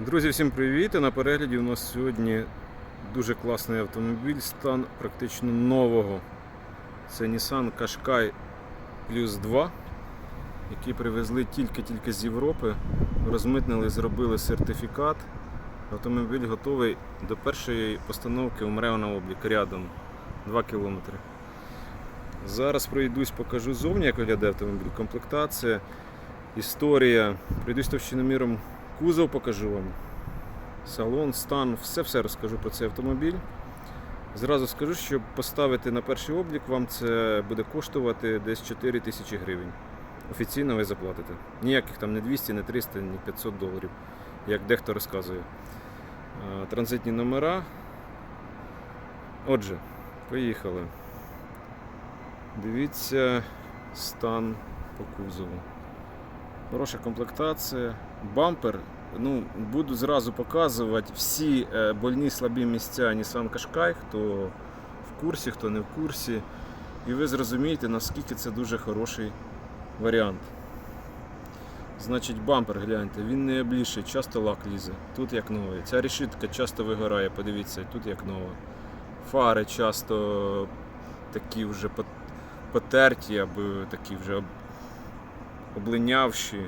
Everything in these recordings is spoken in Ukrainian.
Друзі, всім привіт! На перегляді у нас сьогодні дуже класний автомобіль, стан практично нового. Це Nissan Qashqai Plus 2, який привезли тільки-тільки з Європи. Розмитнили, зробили сертифікат. Автомобіль готовий до першої постановки умре на облік рядом 2 км. Зараз пройдусь, покажу зовні, як виглядає автомобіль, комплектація, історія. Пройдусь товщиноміром Кузов покажу вам. Салон, стан, все-все розкажу про цей автомобіль. Зразу скажу, що поставити на перший облік вам це буде коштувати десь 4 тисячі гривень. Офіційно ви заплатите. Ніяких там не 200, не 300, не 500 доларів, як дехто розказує. Транзитні номера. Отже, поїхали. Дивіться стан по кузову. Хороша комплектація. Бампер. Ну, буду зразу показувати всі е, больні слабі місця Nissan Qashqai, хто в курсі, хто не в курсі. І ви зрозумієте, наскільки це дуже хороший варіант. Значить, бампер, гляньте, він не обліший, часто лак лізе. Тут як новий. Ця решітка часто вигорає, подивіться, тут як нова. Фари часто такі вже потерті або такі вже облинявші.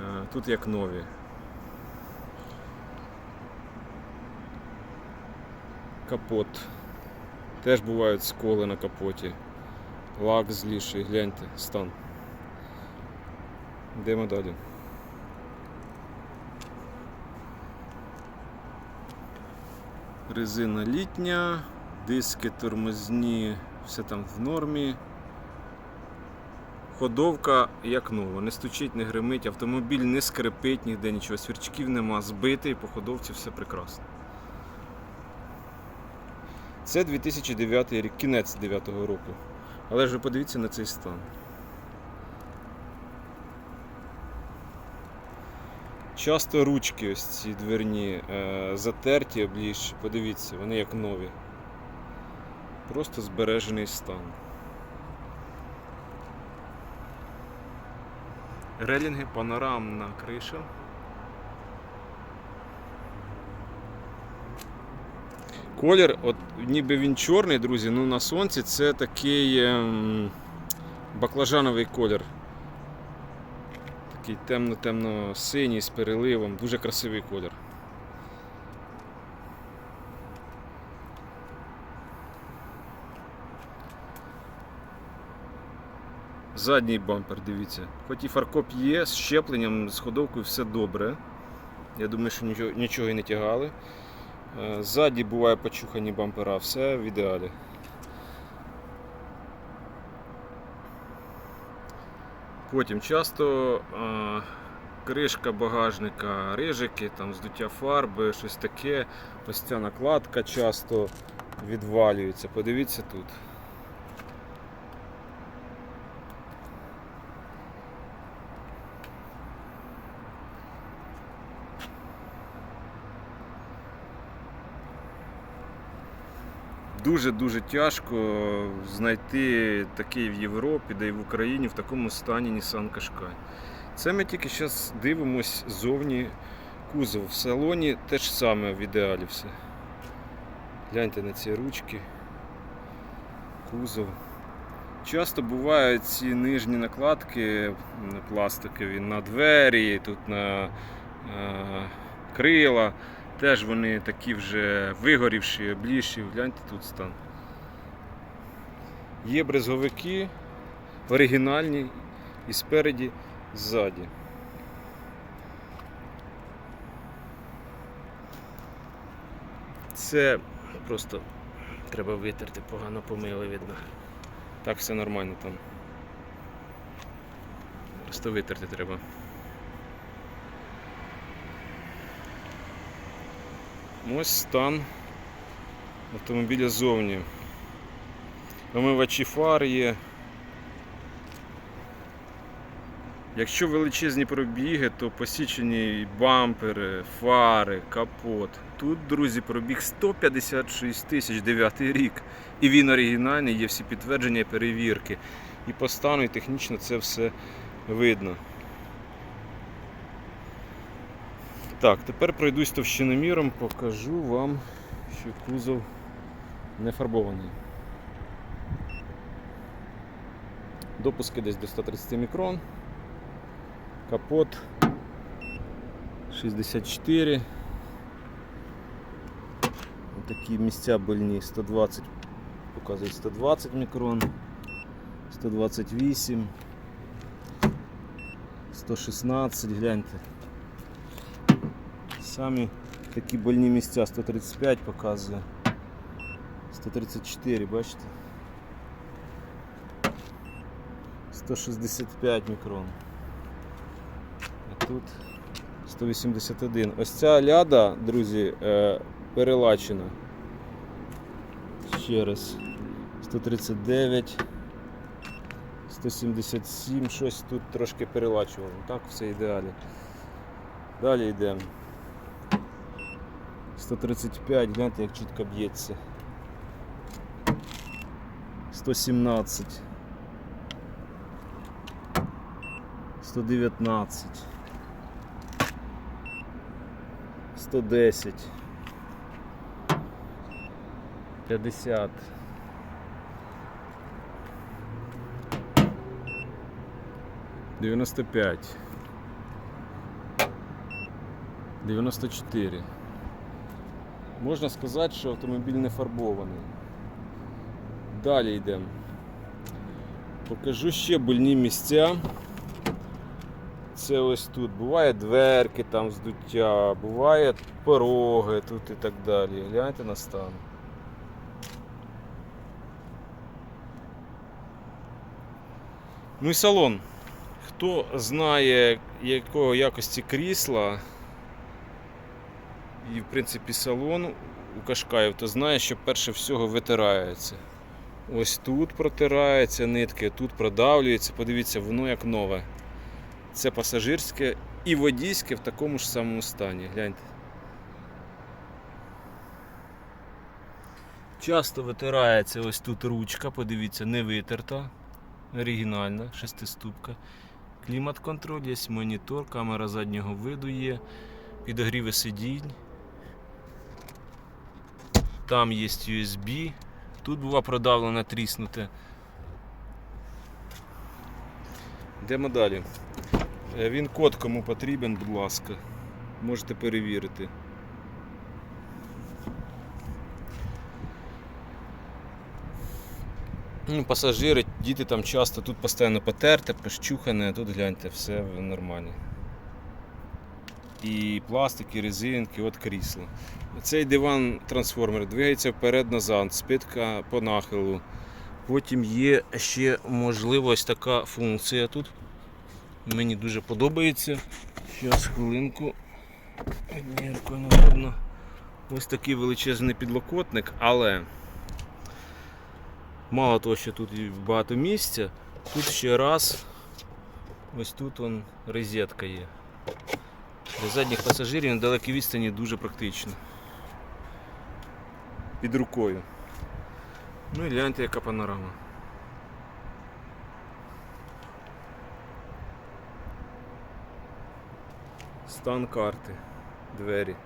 Е, Тут як нові. Капот. Теж бувають сколи на капоті. Лак зліший, гляньте, стан. Йдемо далі. Резина літня, диски тормозні, все там в нормі. Ходовка як нова, не стучить, не гримить, автомобіль не скрипить ніде нічого, свірчків нема, збитий, по ходовці все прекрасно. Це 2009 рік, кінець 2009 року. Але ж ви подивіться на цей стан. Часто ручки ось ці дверні е, затерті, облізші, подивіться, вони як нові. Просто збережений стан. Релінги, панорамна криша. Колір, от ніби він чорний, друзі, ну на сонці це такий ем, баклажановий колір. Такий темно-темно-синій з переливом, дуже красивий колір. Задній бампер, дивіться. Хоч і фаркоп є, з щепленням, з ходовкою все добре. Я думаю, що нічого, нічого і не тягали. Е, Ззаді буває почухані бампера, все в ідеалі. Потім часто е, кришка багажника, рижики, там, здуття фарби, щось таке. Ось ця накладка часто відвалюється. Подивіться тут. Дуже-дуже тяжко знайти такий в Європі, де й в Україні в такому стані Nissan Qashqai. Це ми тільки зараз дивимось зовні кузов. В салоні те ж саме в ідеалі все. Гляньте на ці ручки, кузов. Часто бувають ці нижні накладки пластикові на двері, тут на е, крила. Теж вони такі вже вигорівші, обліші. Гляньте тут стан. Є брезговики оригінальні і спереді, і ззаді. Це просто треба витерти, погано помили видно. Так все нормально там. Просто витерти треба. Ось стан автомобіля ззовні. Омивачі фар є. Якщо величезні пробіги, то посічені бампери, фари, капот. Тут, друзі, пробіг 156 тисяч 9 рік. І він оригінальний, є всі підтвердження і перевірки. І по стану, і технічно це все видно. Так, тепер пройдусь товщиноміром, покажу вам, що кузов не фарбований. Допуски десь до 130 мікрон. Капот 64. Такі місця больні 120, показує 120 мікрон, 128, 116, гляньте. Самі такі больні місця 135 показує. 134, бачите? 165 мікрон. А тут 181. Ось ця ляда, друзі, е, перелачена. Ще раз. 139. 177, щось тут трошки перелачувало. Так, все ідеалі. Далі йдемо. 135, гляньте, як чітко б'ється. 117. 119. 110. 50. 95. 94. Можна сказати, що автомобіль не фарбований. Далі йдемо. Покажу ще больні місця. Це ось тут. Буває дверки там здуття, буває пороги тут і так далі. Гляньте на стан. Ну і салон. Хто знає, якого якості крісла, і в принципі салон у Кашкаїв, то знає, що перше всього витирається. Ось тут протирається нитки, тут продавлюється. Подивіться, воно як нове. Це пасажирське і водійське в такому ж самому стані. Гляньте. Часто витирається ось тут ручка, подивіться, не витерта. Оригінальна, шестиступка. Клімат-контроль, є монітор, камера заднього виду є, підогріви сидінь. Там є USB. Тут була продавлена тріснуте. Йдемо далі. Е, Він код кому потрібен, будь ласка. Можете перевірити. Ну, пасажири, діти там часто тут постійно потерте, пощухане, тут гляньте, все нормально. І пластик, і резинки, от крісло. Цей диван трансформер двигається вперед-назад, спитка по нахилу. Потім є ще можливо ось така функція тут. Мені дуже подобається. Зараз хвилинку. Ось такий величезний підлокотник, але мало того, що тут багато місця, тут ще раз ось тут он розетка є. Для задніх пасажирів на далекій відстані дуже практично. Під рукою. Ну і гляньте, яка панорама. Стан карти, двері.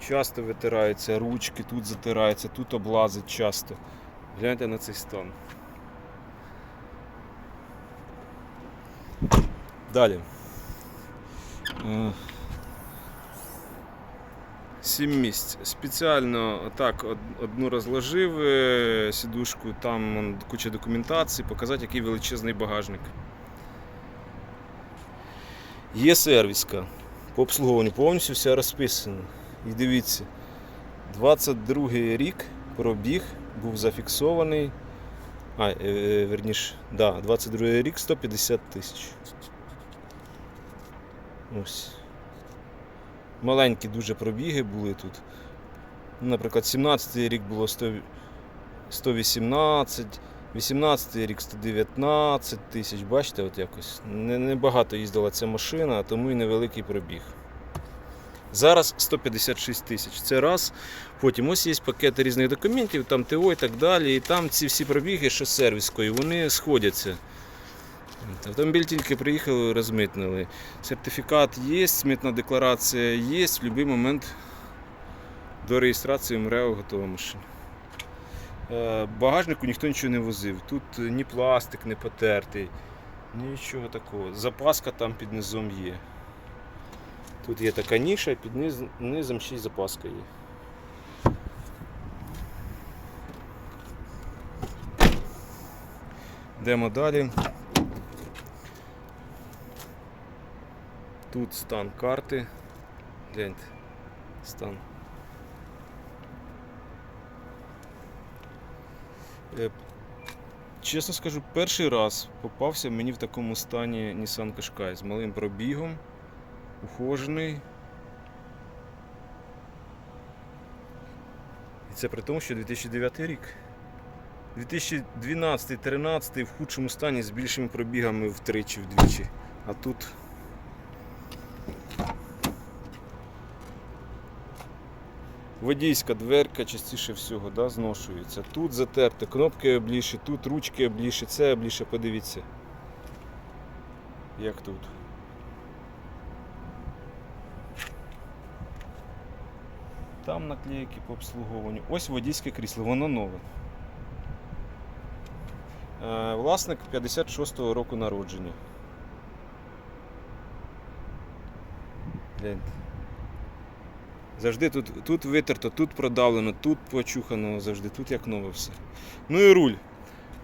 Часто витираються ручки, тут затираються, тут облазить часто. Гляньте на цей стан. Далі. Е, Сім місць. Спеціально так одну розложив е, сідушку, там куча документації, показати, який величезний багажник. Є сервіска. По обслуговуванню повністю все розписано. І дивіться, 22 рік пробіг був зафіксований. А, е, верніш, да, 22 рік 150 тисяч. Ось. Маленькі дуже пробіги були тут. Ну, Наприклад, 17 рік було 100, 118, 18 й рік 119 тисяч. Бачите, от якось. Не- Небагато їздила ця машина, тому і невеликий пробіг. Зараз 156 тисяч. Це раз. Потім ось є пакети різних документів, там ТО і так далі. І там ці всі пробіги, що сервіскою, вони сходяться. Автомобіль тільки приїхали, розмитнили. Сертифікат є, митна декларація є, в будь-який момент до реєстрації МРЕО готова машина. Е, Багажнику ніхто нічого не возив. Тут ні пластик не потертий, нічого такого. Запаска там під низом є. Тут є така ніша, під низ, низом ще й запаска є. Йдемо далі. Тут стан карти. Гляньте. Стан. Е, Чесно скажу, перший раз попався мені в такому стані Nissan Qashqai з малим пробігом, ухожений. І це при тому, що 2009 рік. 2012-13 в худшому стані з більшими пробігами втричі вдвічі. А тут водійська дверка частіше всього да, зношується. Тут затерте, кнопки обліші, тут ручки обліші, це обліше, подивіться. Як тут. Там наклейки по обслуговуванню. Ось водійське крісло, воно нове. Е, Власник 56-го року народження. Гляньте. Завжди тут, тут витерто, тут продавлено, тут почухано, завжди, тут як нове все. Ну і руль.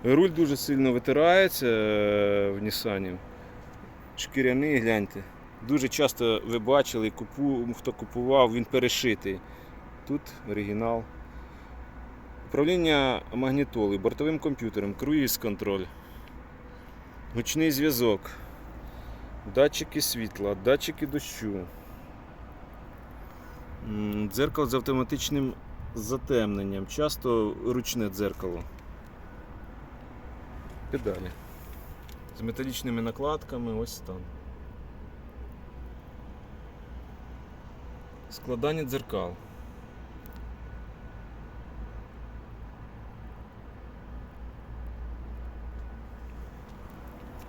Руль дуже сильно витирається е, в Нісані. Шкіряний, гляньте. Дуже часто ви бачили, купу, хто купував, він перешитий. Тут оригінал. Управління магнітоли, бортовим комп'ютером, круїз контроль, гучний зв'язок, датчики світла, датчики дощу, дзеркало з автоматичним затемненням, часто ручне дзеркало. Педалі. З металічними накладками, ось стан. Складання дзеркал.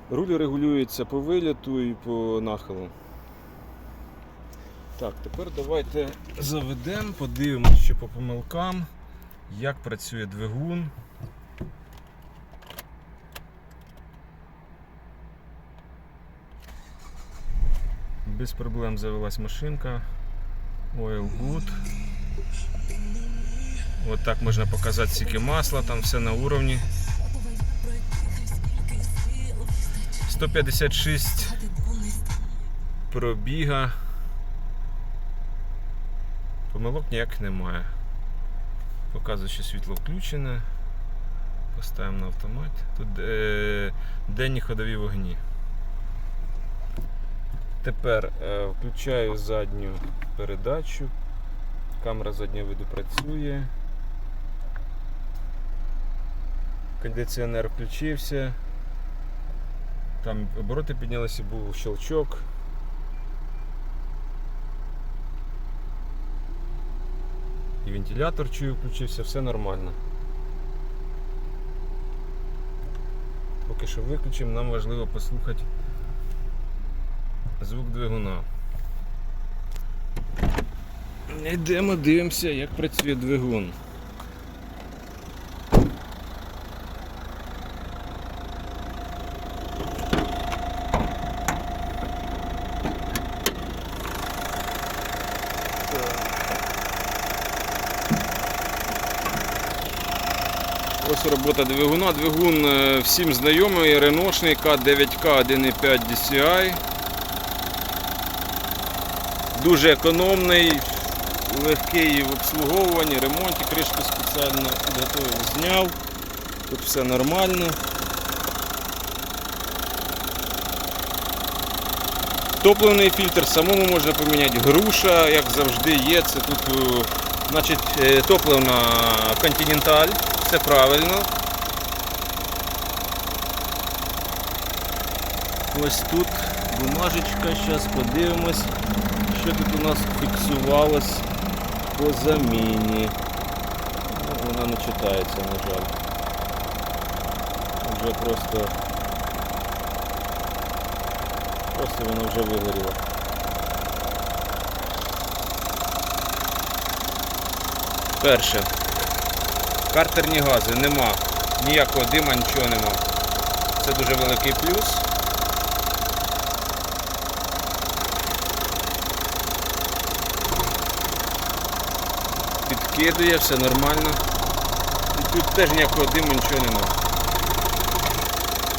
Руль регулюється по виліту і по нахилу. Так, тепер давайте заведемо, подивимося, що по помилкам, як працює двигун. Без проблем завелась машинка. Oil good. От так можна показати скільки масла, там все на уровні. 156 пробіга. Помилок ніяких немає. Показує, що світло включене. Поставимо на автомат. Тут е, денні ходові вогні. Тепер е, включаю задню передачу. Камера заднього виду працює. Кондиціонер включився. Там обороти піднялися, був щелчок. Вентилятор чую включився, все нормально. Поки що виключимо, нам важливо послухати звук двигуна. Йдемо, дивимося, як працює двигун. Ось робота двигуна. Двигун е, всім знайомий, реношний К9К 1.5 DCI. Дуже економний, легкий в обслуговуванні, ремонті, кришку спеціально підготовив, зняв. Тут все нормально. Топливний фільтр самому можна поміняти. Груша, як завжди, є. Це тут е, значить, е, топливна Continental, це правильно. Ось тут бумажечка, зараз подивимось, що тут у нас фіксувалось по заміні. Ну, вона не читається, на жаль. Вже просто Ось і воно вже вигоріло. Перше. Картерні гази нема. Ніякого дима, нічого нема. Це дуже великий плюс. Підкидує, все нормально. І тут теж ніякого диму, нічого нема.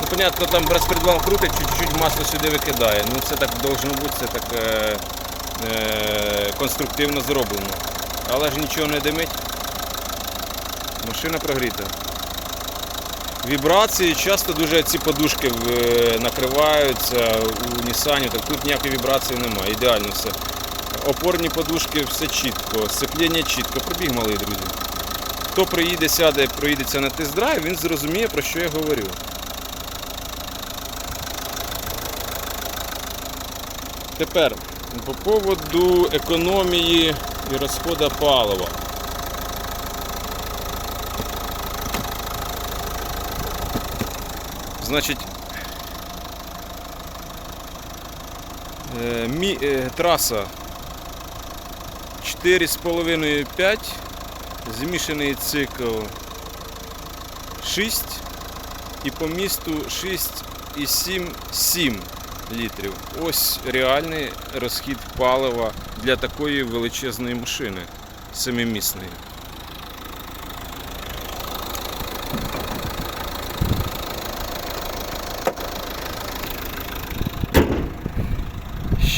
Ну, понятно, там розпредвал крутить, чуть-чуть масло сюди викидає. Ну це так должно бути, це так е, е, конструктивно зроблено. Але ж нічого не димить. Машина прогріта. Вібрації часто дуже ці подушки е, накриваються у Нісані, так тут ніякої вібрації немає. Ідеально все. Опорні подушки, все чітко, сцепління чітко, пробіг малий, друзі. Хто приїде, сяде, проїдеться на тест-драйв, він зрозуміє, про що я говорю. Тепер по поводу економії і розходу палива. Значить, е, мі, е, траса 4,5-5, змішаний цикл 6 і по місту 6,7-7 літрів. Ось реальний розхід палива для такої величезної машини семимісної.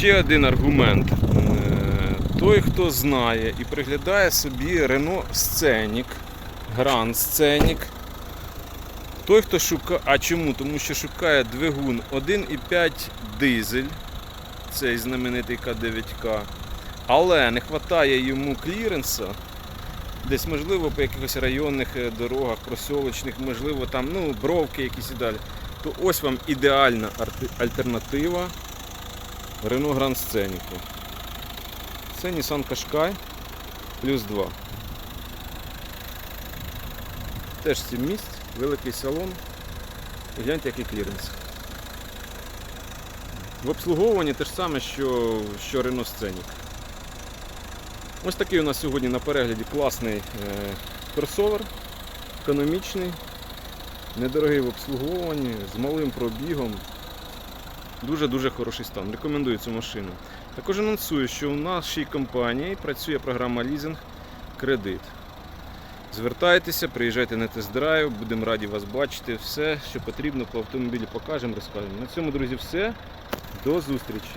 Ще один аргумент. Е, Той, хто знає і приглядає собі Renault Scenic, Grand Scenic, той, хто шукає. А чому? Тому що шукає двигун 1,5 дизель, цей знаменитий К9К, але не вистачає йому кліренса. Десь, можливо, по якихось районних е, дорогах, просьовочних, можливо, там ну, бровки якісь і далі. То ось вам ідеальна альтернатива Renault Grand Scenic. Це Nissan Qashqai плюс 2. Теж 7 місць, великий салон. І гляньте, який кліренс. В обслуговуванні те ж саме, що, що Renault Scenic. Ось такий у нас сьогодні на перегляді класний е, кросовер, економічний, недорогий в обслуговуванні, з малим пробігом. Дуже-дуже хороший стан. Рекомендую цю машину. Також анонсую, що у нашій компанії працює програма лізинг кредит. Звертайтеся, приїжджайте на тест-драйв, будемо раді вас бачити. Все, що потрібно по автомобілі покажемо, розкажемо. На цьому, друзі, все. До зустрічі!